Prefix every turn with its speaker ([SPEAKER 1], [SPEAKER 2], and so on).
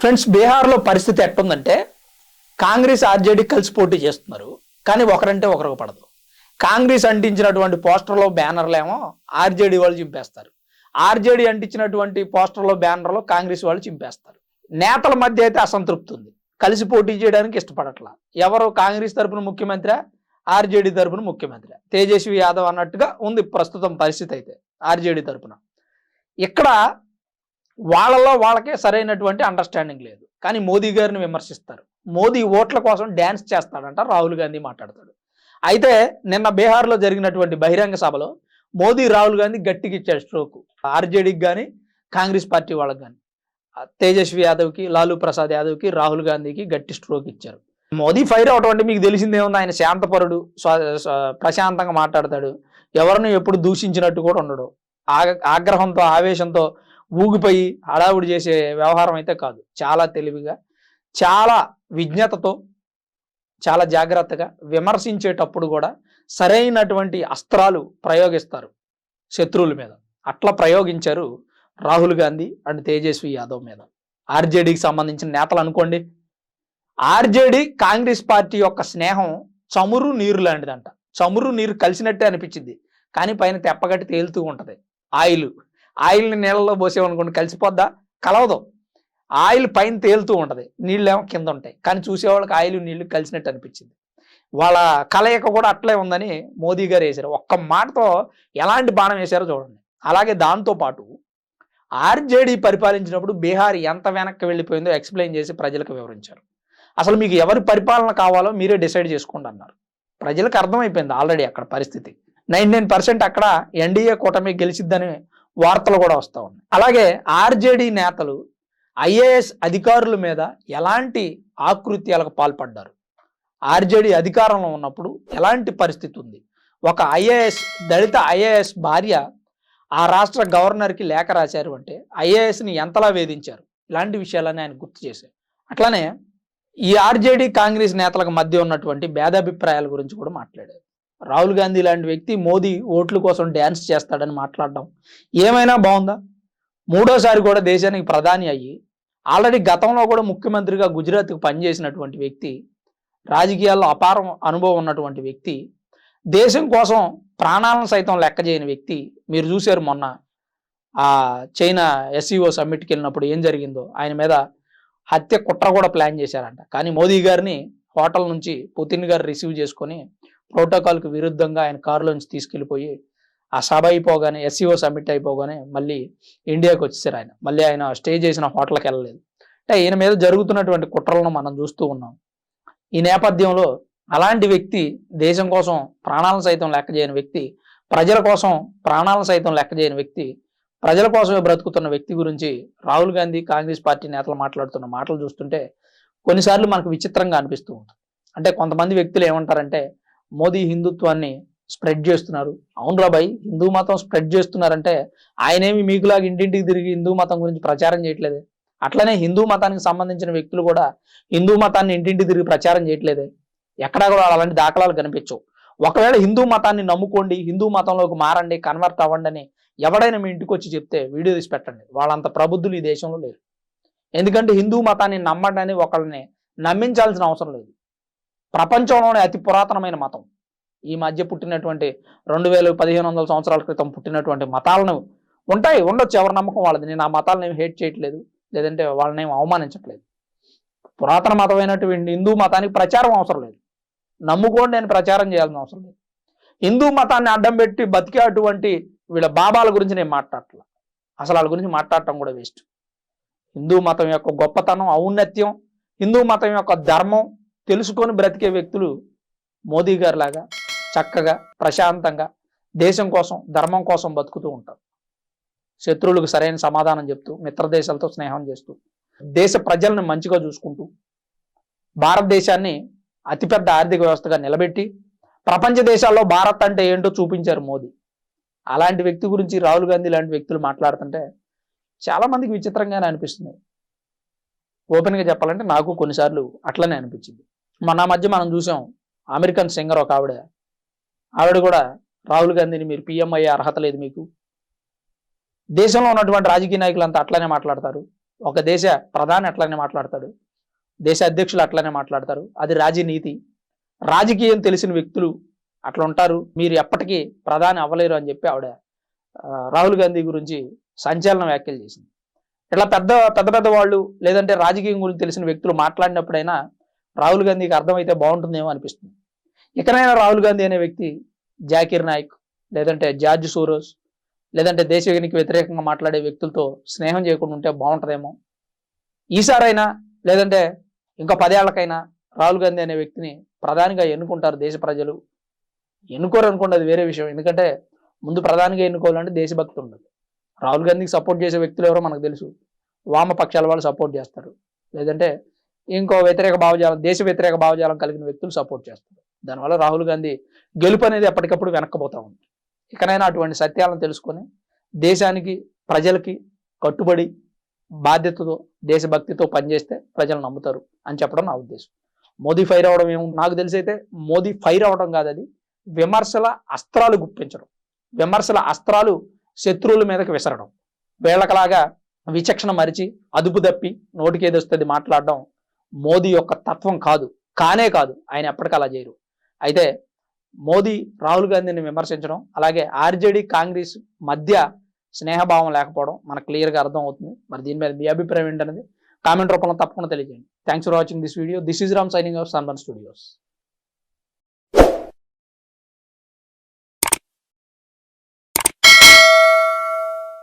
[SPEAKER 1] Friends బీహార్లో పరిస్థితి ఎట్టుందంటే Congress RJD కలిసి పోటీ చేస్తున్నారు. కానీ ఒకరంటే ఒకరికి పడదు. కాంగ్రెస్ అంటించినటువంటి పోస్టర్లో బ్యానర్లేమో ఆర్జేడీ వాళ్ళు చింపేస్తారు. ఆర్జేడీ అంటించినటువంటి పోస్టర్లో బ్యానర్లో కాంగ్రెస్ వాళ్ళు చింపేస్తారు. నేతల మధ్య అయితే అసంతృప్తి ఉంది. కలిసి పోటీ చేయడానికి ఇష్టపడట్లా. ఎవరు కాంగ్రెస్ తరపున ముఖ్యమంత్రి ఆర్జేడీ తరపున ముఖ్యమంత్రి. తేజస్వి యాదవ్ అన్నట్టుగా ఉంది ప్రస్తుతం పరిస్థితి అయితే ఆర్జేడీ తరపున. ఇక్కడ వాళ్ళలో వాళ్ళకే సరైనటువంటి అండర్స్టాండింగ్ లేదు. కానీ మోదీ గారిని విమర్శిస్తారు. మోదీ ఓట్ల కోసం డ్యాన్స్ చేస్తాడంట రాహుల్ గాంధీ మాట్లాడతాడు. అయితే నిన్న బీహార్లో జరిగినటువంటి బహిరంగ సభలో మోదీ రాహుల్ గాంధీ గట్టిగా ఇచ్చాడు స్ట్రోక్. ఆర్జేడీకి కానీ కాంగ్రెస్ పార్టీ వాళ్ళకి కానీ తేజస్వి యాదవ్కి లాలూ ప్రసాద్ యాదవ్కి రాహుల్ గాంధీకి గట్టి స్ట్రోక్ ఇచ్చారు. మోదీ ఫైర్ అవటం అంటే మీకు తెలిసిందేముంది ఆయన శాంతపరుడు ప్రశాంతంగా మాట్లాడతాడు. ఎవరిని ఎప్పుడు దూషించినట్టు కూడా ఉండడు. ఆగ- ఆగ్రహంతో ఆవేశంతో ఊగిపోయి హడావుడి చేసే వ్యవహారం అయితే కాదు. చాలా తెలివిగా చాలా విజ్ఞతతో చాలా జాగ్రత్తగా విమర్శించేటప్పుడు కూడా సరైనటువంటి అస్త్రాలు ప్రయోగిస్తారు శత్రువుల మీద. అట్లా ప్రయోగించారు రాహుల్ గాంధీ అండ్ తేజస్వి యాదవ్ మీద. ఆర్జేడీకి సంబంధించిన నేతలు అనుకోండి. ఆర్జేడీ కాంగ్రెస్ పార్టీ యొక్క స్నేహం చమురు నీరు లాంటిదంట. చమురు నీరు కలిసినట్టే అనిపించింది. కానీ పైన తెప్పగట్టి తేలుతూ ఉంటుంది. ఆయిల్. ఆయిల్ని నీళ్ళలో పోసేవనుకోండి కలిసిపోద్దా? కలవదు. ఆయిల్ పైన తేలుతూ ఉంటుంది. నీళ్ళేమో కింద ఉంటాయి. కానీ చూసేవాళ్ళకి ఆయిల్ నీళ్ళు కలిసినట్టు అనిపించింది. వాళ్ళ కలయిక కూడా అట్లే ఉందని మోదీ గారు వేశారు. ఒక్క మాటతో ఎలాంటి బాణం వేశారో చూడండి. అలాగే దాంతో పాటు ఆర్జేడీ పరిపాలించినప్పుడు బీహార్ ఎంత వెనక్కి వెళ్ళిపోయిందో ఎక్స్ప్లెయిన్ చేసి ప్రజలకు వివరించారు. అసలు మీకు ఎవరి పరిపాలన కావాలో మీరే డిసైడ్ చేసుకోండి అన్నారు. ప్రజలకు అర్థమైపోయింది ఆల్రెడీ అక్కడ పరిస్థితి. నైన్ నైన్ పర్సెంట్ అక్కడ ఎన్డీఏ కూటమి గెలిచిద్దని వార్తలు కూడా వస్తూ ఉన్నాయి. అలాగే ఆర్జేడీ నేతలు ఐఏఎస్ అధికారుల మీద ఎలాంటి ఆకృత్యాలకు పాల్పడ్డారు? ఆర్జేడీ అధికారంలో ఉన్నప్పుడు ఎలాంటి పరిస్థితి ఉంది? ఒక ఐఏఎస్ దళిత ఐఏఎస్ భార్య ఆ రాష్ట్ర గవర్నర్కి లేఖ రాశారు అంటే ఐఏఎస్ని ఎంతలా వేధించారు? ఇలాంటి విషయాలని ఆయన గుర్తు చేశారు. అట్లానే ఈ ఆర్జేడీ కాంగ్రెస్ నేతలకు మధ్య ఉన్నటువంటి భేదాభిప్రాయాల గురించి కూడా మాట్లాడారు. రాహుల్ గాంధీ లాంటి వ్యక్తి మోదీ ఓట్ల కోసం డ్యాన్స్ చేస్తాడని మాట్లాడడం ఏమైనా బాగుందా? మూడోసారి కూడా దేశానికి ప్రధాని అయ్యి ఆల్రెడీ గతంలో కూడా ముఖ్యమంత్రిగా గుజరాత్కి పనిచేసినటువంటి వ్యక్తి రాజకీయాల్లో అపారం అనుభవం ఉన్నటువంటి వ్యక్తి దేశం కోసం ప్రాణాలను సైతం లెక్క చేయని వ్యక్తి. మీరు చూశారు మొన్న ఆ చైనా ఎస్ఈఓ సమ్మిట్కి వెళ్ళినప్పుడు ఏం జరిగిందో ఆయన మీద హత్య కుట్ర కూడా ప్లాన్ చేశారంట. కానీ మోదీ గారిని హోటల్ నుంచి పుతిన్ గారు రిసీవ్ చేసుకొని ప్రోటోకాల్కి విరుద్ధంగా ఆయన కారులోంచి తీసుకెళ్ళిపోయి ఆ సభ అయిపోగానే ఎస్సీఓ సబ్మిట్ అయిపోగానే మళ్ళీ ఇండియాకి వచ్చేసారు ఆయన. మళ్ళీ ఆయన స్టే చేసిన హోటల్కి వెళ్ళలేదు. అంటే ఈయన మీద జరుగుతున్నటువంటి కుట్రలను మనం చూస్తూ ఉన్నాం. ఈ నేపథ్యంలో అలాంటి వ్యక్తి దేశం కోసం ప్రాణాలను సైతం లెక్క చేయని వ్యక్తి ప్రజల కోసం ప్రాణాలను సైతం లెక్క చేయని వ్యక్తి ప్రజల కోసమే బ్రతుకుతున్న వ్యక్తి గురించి రాహుల్ గాంధీ కాంగ్రెస్ పార్టీ నేతలు మాట్లాడుతున్న మాటలు చూస్తుంటే కొన్నిసార్లు మనకు విచిత్రంగా అనిపిస్తూ ఉంటుంది. అంటే కొంతమంది వ్యక్తులు ఏమంటారంటే మోదీ హిందుత్వాన్ని స్ప్రెడ్ చేస్తున్నారు. అవును బాయ్ హిందూ మతం స్ప్రెడ్ చేస్తున్నారంటే ఆయనేమి మీకులాగా ఇంటింటికి తిరిగి హిందూ మతం గురించి ప్రచారం చేయట్లేదే? అట్లనే హిందూ మతానికి సంబంధించిన వ్యక్తులు కూడా హిందూ మతాన్ని ఇంటింటి తిరిగి ప్రచారం చేయట్లేదే? ఎక్కడా కూడా అలాంటి దాఖలాలు కనిపించవు. ఒకవేళ హిందూ మతాన్ని నమ్ముకోండి హిందూ మతంలోకి మారండి కన్వర్ట్ అవ్వండి అని ఎవడైనా మీ ఇంటికి వచ్చి చెప్తే వీడియో తీసి పెట్టండి. వాళ్ళంత ప్రబుద్ధులు ఈ దేశంలో లేరు. ఎందుకంటే హిందూ మతాన్ని నమ్మడని ఒకళ్ళని నమ్మించాల్సిన అవసరం లేదు. ప్రపంచంలోనే అతి పురాతనమైన మతం. ఈ మధ్య పుట్టినటువంటి రెండు వేల పదిహేను వందల సంవత్సరాల క్రితం పుట్టినటువంటి మతాలను ఉంటాయి ఉండొచ్చు ఎవరి నమ్మకం వాళ్ళది. నేను ఆ మతాలను ఏమి హేట్ చేయట్లేదు లేదంటే వాళ్ళని ఏమి అవమానించట్లేదు. పురాతన మతమైనటువంటి హిందూ మతానికి ప్రచారం అవసరం లేదు. నమ్ముకోండి నేను ప్రచారం చేయాల్సిన అవసరం లేదు. హిందూ మతాన్ని అడ్డం పెట్టి బతికే అటువంటి వీళ్ళ బాబాల గురించి నేను మాట్లాడట్లా. అసలు వాళ్ళ గురించి మాట్లాడటం కూడా వేస్ట్. హిందూ మతం యొక్క గొప్పతనం ఔన్నత్యం హిందూ మతం యొక్క ధర్మం తెలుసుకొని బ్రతికే వ్యక్తులు మోదీ గారు లాగా చక్కగా ప్రశాంతంగా దేశం కోసం ధర్మం కోసం బతుకుతూ ఉంటారు. శత్రువులకు సరైన సమాధానం చెప్తూ మిత్ర దేశాలతో స్నేహం చేస్తూ దేశ ప్రజలను మంచిగా చూసుకుంటూ భారతదేశాన్ని అతిపెద్ద ఆర్థిక వ్యవస్థగా నిలబెట్టి ప్రపంచ దేశాల్లో భారత్ అంటే ఏంటో చూపించారు మోదీ. అలాంటి వ్యక్తి గురించి రాహుల్ గాంధీ లాంటి వ్యక్తులు మాట్లాడుతుంటే చాలా మందికి విచిత్రంగానే అనిపిస్తుంది. ఓపెన్గా చెప్పాలంటే నాకు కొన్నిసార్లు అట్లనే అనిపించింది. మన మధ్య మనం చూసాం అమెరికన్ సింగర్ ఒక ఆవిడ. ఆవిడ కూడా రాహుల్ గాంధీని మీరు పిఎం అయ్యే అర్హత లేదు మీకు. దేశంలో ఉన్నటువంటి రాజకీయ నాయకులు అంతా అట్లనే మాట్లాడతారు. ఒక దేశ ప్రధాని అట్లానే మాట్లాడతాడు. దేశ అధ్యక్షులు అట్లనే మాట్లాడతారు. అది రాజనీతి. రాజకీయం తెలిసిన వ్యక్తులు అట్లా ఉంటారు. మీరు ఎప్పటికీ ప్రధాని అవ్వలేరు అని చెప్పి ఆవిడ రాహుల్ గాంధీ గురించి సంచలన వ్యాఖ్యలు చేసింది. ఇట్లా పెద్ద పెద్ద పెద్ద వాళ్ళు లేదంటే రాజకీయం గురించి తెలిసిన వ్యక్తులు మాట్లాడినప్పుడైనా రాహుల్ గాంధీకి అర్థమైతే బాగుంటుందేమో అనిపిస్తుంది. ఇకనైనా రాహుల్ గాంధీ అనే వ్యక్తి జాకిర్ నాయక్ లేదంటే జార్జ్ సూరోజ్ లేదంటే దేశవినికి వ్యతిరేకంగా మాట్లాడే వ్యక్తులతో స్నేహం చేయకుండా ఉంటే బాగుంటుందేమో. ఈసారైనా లేదంటే ఇంకా పదేళ్ళకైనా రాహుల్ గాంధీ అనే వ్యక్తిని ప్రధానిగా ఎన్నుకుంటారు దేశ ప్రజలు. ఎన్నుకోరు అనుకోండి అది వేరే విషయం. ఎందుకంటే ముందు ప్రధానిగా ఎన్నుకోవాలంటే దేశభక్తి ఉండదు రాహుల్ గాంధీకి సపోర్ట్ చేసే వ్యక్తులు ఎవరో మనకు తెలుసు. వామపక్షాల వాళ్ళు సపోర్ట్ చేస్తారు. లేదంటే ఇంకో వ్యతిరేక భావజాలం దేశ వ్యతిరేక భావజాలం కలిగిన వ్యక్తులు సపోర్ట్ చేస్తారు. దానివల్ల రాహుల్ గాంధీ గెలుపు అనేది ఎప్పటికప్పుడు వెనక్కపోతా ఉంది. ఇకనైనా అటువంటి సత్యాలను తెలుసుకొని దేశానికి ప్రజలకి కట్టుబడి బాధ్యతతో దేశభక్తితో పనిచేస్తే ప్రజలు నమ్ముతారు అని చెప్పడం నా ఉద్దేశం. మోదీ ఫైర్ అవడం ఏమో నాకు తెలిసి అయితే మోదీ ఫైర్ అవడం కాదు అది. విమర్శల అస్త్రాలు గుప్పించడం. విమర్శల అస్త్రాలు శత్రువుల మీదకి విసరడం. వీళ్ళకలాగా విచక్షణ మరిచి అదుపు తప్పి నోటికి వస్తుంది మాట్లాడడం మోదీ యొక్క తత్వం కాదు కానే కాదు ఆయన ఎప్పటికీ అలా చేయరు. అయితే మోదీ రాహుల్ గాంధీని విమర్శించడం అలాగే ఆర్జేడీ కాంగ్రెస్ మధ్య స్నేహభావం లేకపోవడం మనకు క్లియర్గా అర్థం అవుతుంది మరి దీని మీద మీ అభిప్రాయం ఏంటనేది కామెంట్ రూపంలో తప్పకుండా తెలియజేయండి. Thanks for watching this video this is Ram signing off సన్బన్ studios